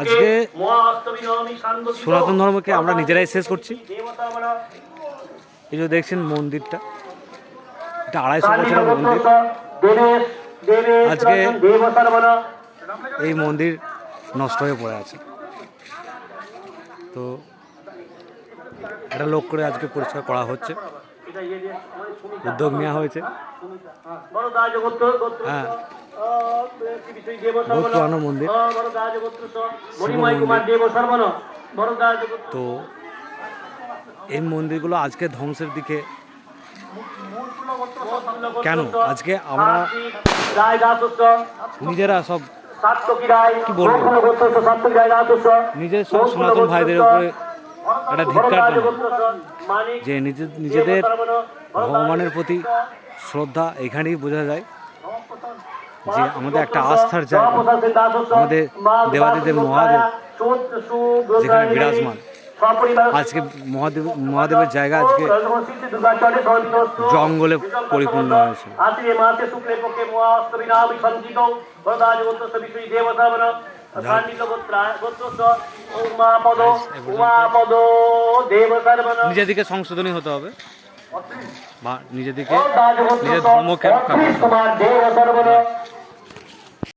আজকে সনাতন ধর্মকে আমরা নিজেরাই শেষ করছি। এই যে দেখছেন মন্দিরটা এটা আড়াইশো বছরের মন্দির। আজকে এই মন্দির নষ্ট হয়ে পড়ে আছে। তো এটা লোক করে আজকে পরিষ্কার করা হচ্ছে। উদ্যোগ নেওয়া হয়েছে। হ্যাঁ। পুরানো মন্দির। তো এই মন্দিরগুলো আজকে ধ্বংসের দিকে কেন? আজকে আমরা নিজেরা সব কি বলব? নিজের সব সনাতন ভাইদের উপরে একটা ধিক্কার যে নিজে নিজেদের ভগবানের প্রতি শ্রদ্ধা এখানেই বোঝা যায়। যে আমাদের একটা আস্থার জায়গা, আমাদের দেবাদিদেব মহাদেব, যেখানে বিরাজমান। আজকে মহাদেব, মহাদেবের জায়গা আজকে জঙ্গলে পরিপূর্ণ হয়েছে। নিজেদিকে সংশোধনী হতে হবে। নিজেদিকে নিজের ধর্মকে রক্ষা